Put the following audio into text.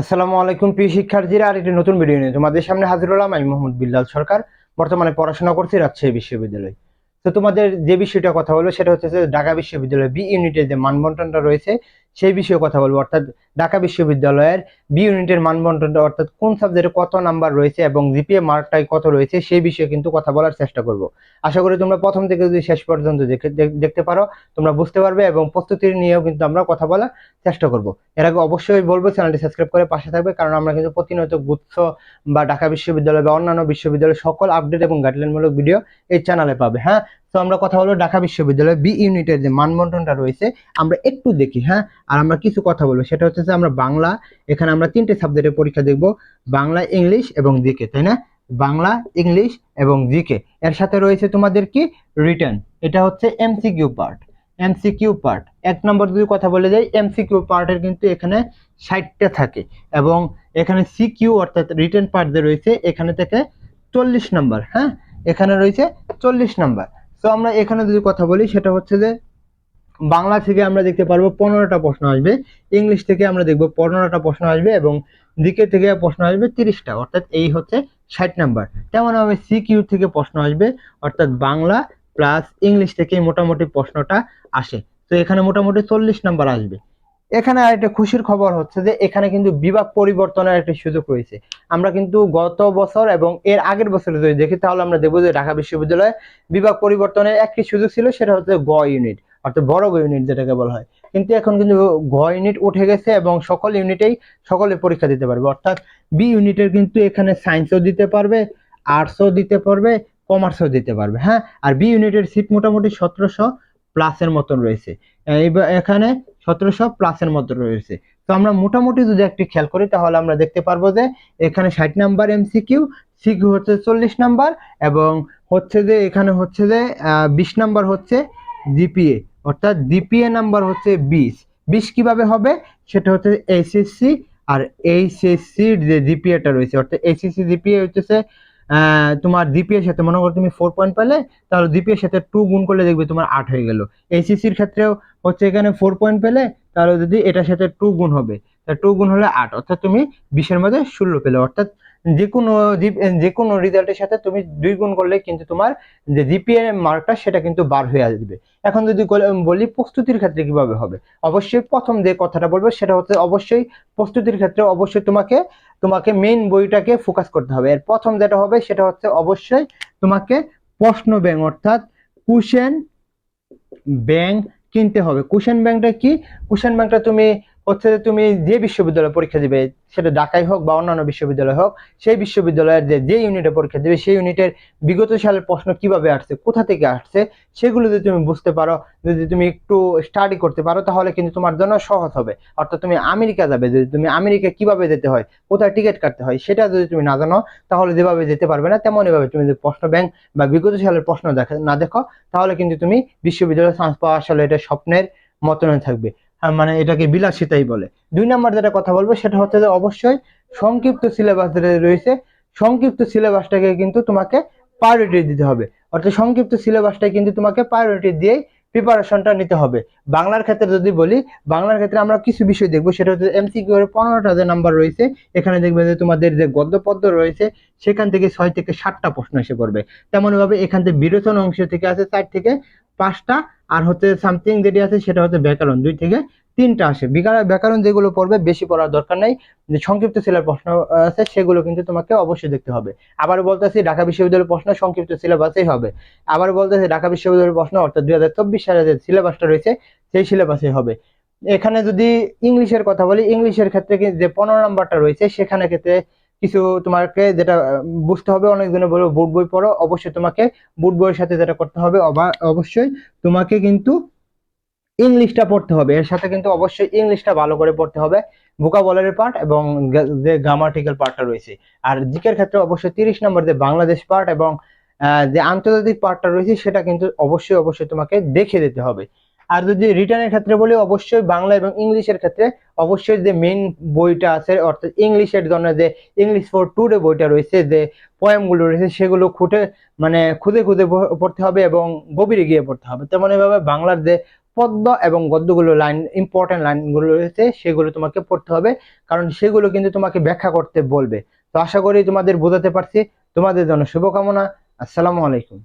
আসসালামু আলাইকুম, প্রিয় শিক্ষার্থীরা আর একটি নতুন ভিডিও নিয়ে তোমাদের সামনে হাজির হলাম আমি মোহাম্মদ বিল্লাল সরকার। বর্তমানে পড়াশোনা করছি রাজশাহী বিশ্ববিদ্যালয়। তো তোমাদের যে বিষয়টা কথা বলব, সেটা হচ্ছে যে ঢাকা বিশ্ববিদ্যালয় বি ইউনিটের যে মানবন্টনটা রয়েছে সেই বিষয়ে কথা বলব। অর্থাৎ ঢাকা বিশ্ববিদ্যালয়ের বি ইউনিটের মানবন্টনটা অর্থাৎ কোন সাবজেক্টে কত নাম্বার রয়েছে এবং জিপিএ মার্কটাই কত রয়েছে, সেই বিষয়ে কিন্তু কথা বলার চেষ্টা করব। আশা করি তোমরা প্রথম থেকে যদি শেষ পর্যন্ত দেখ- দেখতে পারো, তোমরা বুঝতে পারবে এবং প্রস্তুতি নিয়েও কিন্তু আমরা কথা বলার চেষ্টা করব। এর আগে অবশ্যই বলব, চ্যানেলটি সাবস্ক্রাইব করে পাশে থাকবে, কারণ আমরা কিন্তু প্রতিনিয়ত গুচ্ছ বা ঢাকা বিশ্ববিদ্যালয় বা অন্যান্য বিশ্ববিদ্যালয়ের সকল আপডেট এবং গাইডলাইনমূলক ভিডিও এই চ্যানেলে পাবে হ্যাঁ? তো আমরা কথা বলব ঢাকা বিশ্ববিদ্যালয় বি ইউনিটের যে মানবন্টনটা রয়েছে, আমরা একটু দেখি হ্যাঁ? আর আমরা কিছু কথা বলব। সেটা হচ্ছে যে আমরা বাংলা, এখানে আমরা তিনটে সাবজেক্টের পরীক্ষা দেখব, বাংলা, ইংলিশ এবং জিকে, তাই না? বাংলা, ইংলিশ এবং জিকে। এর সাথে রয়েছে তোমাদের কি? রিটার্ন এটা হচ্ছে এমসিকিউ পার্ট এমসিকিউ পার্ট এক নম্বর যদি কথা বলে যাই এমসিকিউ পার্টের কিন্তু এখানে ষাটটা থাকে এবং এখানে সিকিউ অর্থাৎ রিটার্ন পার্ট যে রয়েছে, এখানে থেকে চল্লিশ নম্বর হ্যাঁ? এখানে রয়েছে চল্লিশ নাম্বার। তো আমরা এখানে যদি কথা বলি, সেটা হচ্ছে যে বাংলা থেকে আমরা দেখতে পারব পনেরোটা প্রশ্ন আসবে, ইংলিশ থেকে আমরা দেখব পনেরোটা প্রশ্ন আসবে এবং দিকে থেকে প্রশ্ন আসবে তিরিশটা, অর্থাৎ এই হচ্ছে ষাট নাম্বার। তেমন আমি সি কিউ থেকে প্রশ্ন আসবে, অর্থাৎ বাংলা প্লাস ইংলিশ থেকে মোটামুটি প্রশ্নটা আসে। তো এখানে মোটামুটি চল্লিশ নাম্বার আসবে। এখানে আরেকটা খুশির খবর হচ্ছে যে এখানে কিন্তু বিভাগ পরিবর্তনের একটা সুযোগ রয়েছে। আমরা কিন্তু গত বছর এবং এর আগের বছর যদি দেখি, তাহলে আমরা দেখব যে ঢাকা বিশ্ববিদ্যালয়ে বিভাগ পরিবর্তনের একটি সুযোগ ছিল, সেটা হচ্ছে গ ইউনিট, অর্থাৎ বড় গ ইউনিট যেটাকে বলা হয়। কিন্তু এখন কিন্তু ঘ ইউনিট উঠে গেছে এবং সকল ইউনিটেই সকলে পরীক্ষা দিতে পারবে। অর্থাৎ বি ইউনিটের কিন্তু এখানে সায়েন্সও দিতে পারবে, আর্টসও দিতে পারবে, কমার্সও দিতে পারবে হ্যাঁ? আর বি ইউনিটের সিট মোটামুটি সতেরোশো প্লাসের মতন রয়েছে। এখানে সতেরোশো প্লাসের মতো রয়েছে। তো আমরা মোটামুটি যদি একটি খেয়াল করি, তাহলে আমরা দেখতে পারব যে এখানে ষাট নাম্বার এমসিকিউ সিকিউ হচ্ছে চল্লিশ নাম্বার এবং হচ্ছে যে এখানে হচ্ছে যে বিশ নাম্বার হচ্ছে জিপিএ অর্থাৎ জিপিএ নাম্বার হচ্ছে বিশ। বিশ কীভাবে হবে? সেটা হচ্ছে এসএসসি আর এইচএসসির যে জিপিএটা রয়েছে, অর্থাৎ এসএসসি জিপিএ হচ্ছে তোমার জিপিএর সাথে, মনে করো তুমি ফোর পয়েন্ট পেলে, তাহলে জিপিএর সাথে টু গুণ করলে দেখবে তোমার আট হয়ে গেল। এইচএসসির ক্ষেত্রেও হচ্ছে এখানে ফোর পয়েন্ট পেলে, তাহলে যদি এটার সাথে টু গুণ হবে, তা টু গুণ হলে আট, অর্থাৎ তুমি বিশের মধ্যে ষোলো পেলে। অর্থাৎ যে কোনো যে কোনো রেজাল্টের সাথে তুমি দুই গুণ করলে কিন্তু তোমার যে জিপিএ মার্কটা সেটা কিন্তু বার হয়ে আসবে। এখন যদি বলি প্রস্তুতির ক্ষেত্রে কীভাবে হবে? অবশ্যই প্রথম যে কথাটা বলব, সেটা হচ্ছে অবশ্যই প্রস্তুতির ক্ষেত্রে অবশ্যই তোমাকে তোমাকে মেইন বইটাকে ফোকাস করতে হবে। এর প্রথম যেটা হবে সেটা হচ্ছে অবশ্যই তোমাকে প্রশ্ন ব্যাংক অর্থাৎ কুশন ব্যাংক কিনতে হবে। কুশন ব্যাংকটা কি? কুশন ব্যাংকটা তুমি হচ্ছে যে তুমি যে বিশ্ববিদ্যালয়ে পরীক্ষা দিবে, সেটা ঢাকায় হোক বা অন্যান্য বিশ্ববিদ্যালয় হোক, সেই বিশ্ববিদ্যালয়ের যে যে ইউনিটে পরীক্ষা দিবে, সেই ইউনিটের বিগত সালের প্রশ্ন কীভাবে আসছে, কোথা থেকে আসছে, সেগুলো যদি তুমি বুঝতে পারো, যদি তুমি একটু স্টাডি করতে পারো, তাহলে কিন্তু তোমার জন্য সহজ হবে। অর্থাৎ তুমি আমেরিকা যাবে, যদি তুমি আমেরিকা কীভাবে যেতে হয়, কোথায় টিকিট কাটতে হয়, সেটা যদি তুমি না জানো, তাহলে যেভাবে যেতে পারবে না তেমনই ভাবে তুমি যদি প্রশ্ন ব্যাংক বা বিগত সালের প্রশ্ন দেখা, না দেখো, তাহলে কিন্তু তুমি বিশ্ববিদ্যালয়ে চান্স পাওয়া আসলে এটা স্বপ্নের মতনই থাকবে। মানে এটাকে বিলাসিতাই বলে। দুই নাম্বার যেটা কথা বলব, সেটা হচ্ছে যে অবশ্যই সংক্ষিপ্ত সিলেবাস যেটা রয়েছে, সংক্ষিপ্ত সিলেবাসটাকে কিন্তু তোমাকে প্রায়োরিটি দিতে হবে। অর্থাৎ সংক্ষিপ্ত সিলেবাসটাই কিন্তু তোমাকে প্রায়োরিটি দিয়েই প্রিপারেশনটা নিতে হবে। বাংলার ক্ষেত্রে যদি বলি, বাংলার ক্ষেত্রে আমরা কিছু বিষয় দেখব, সেটা হচ্ছে এমসিকিউ এর পনেরোটা যে নাম্বার রয়েছে, এখানে দেখবে যে তোমাদের যে গদ্য পদ্য রয়েছে, সেখান থেকে ছয় থেকে সাতটা প্রশ্ন এসে পড়বে। তেমনভাবে এখান থেকে বিরোচন অংশ থেকে আছে চার থেকে পাঁচটা আর হচ্ছে সামথিং যেটি আছে সেটা হচ্ছে ব্যাকরণ। দুই থেকে তিনটা আসে। ব্যাকরণ যেগুলো পড়বে, বেশি পড়ার দরকার নাই। যে সংক্ষিপ্ত সিলের প্রশ্ন আছে, সেগুলো কিন্তু তোমাকে অবশ্যই দেখতে হবে। আবার বলতেছি, ঢাকা বিশ্ববিদ্যালয়ের প্রশ্ন সংক্ষিপ্ত সিলেবাসেই হবে। আবার বলতেছি, ঢাকা বিশ্ববিদ্যালয়ের প্রশ্ন, অর্থাৎ দুই হাজার চব্বিশ সালে যে সিলেবাসটা রয়েছে, সেই সিলেবাসে হবে। এখানে যদি ইংলিশের কথা বলি, ইংলিশের ক্ষেত্রে যে পনেরো নাম্বারটা রয়েছে, সেখানে ক্ষেত্রে কিছু তোমাকে যেটা বুঝতে হবে অনেকজনে বলব বুট বই পড়ো, অবশ্যই তোমাকে বুট বইয়ের সাথে যেটা করতে হবে অবশ্যই তোমাকে কিন্তু ইংলিশটা পড়তে হবে। এর সাথে কিন্তু অবশ্যই ইংলিশটা ভালো করে পড়তে হবে ভোকাবুলারি পার্ট এবং যে গ্রামাটিক্যাল পার্টটা রয়েছে। আর জিকের ক্ষেত্রে অবশ্যই তিরিশ নম্বর যে বাংলাদেশ পার্ট এবং যে আন্তর্জাতিক পার্টটা রয়েছে, সেটা কিন্তু অবশ্যই অবশ্যই তোমাকে দেখে দিতে হবে। আর যদি রিটার্নের ক্ষেত্রে বলি, অবশ্যই বাংলা এবং ইংলিশের ক্ষেত্রে অবশ্যই যে মেইন বইটা আছে, অর্থাৎ ইংলিশের জন্য যে ইংলিশ ফর টুডে বইটা রয়েছে, যে পয়েমগুলো রয়েছে, সেগুলো খুঁটে মানে খুদে খুঁজে পড়তে হবে এবং গভীরে গিয়ে পড়তে হবে। তেমন এভাবে বাংলার যে পদ্ম এবং গদ্যগুলো লাইন ইম্পর্টেন্ট লাইনগুলো রয়েছে, সেগুলো তোমাকে পড়তে হবে, কারণ সেগুলো কিন্তু তোমাকে ব্যাখ্যা করতে বলবে। তো আশা করি তোমাদের বোঝাতে পারছি। তোমাদের জন্য শুভকামনা। আসসালামু আলাইকুম।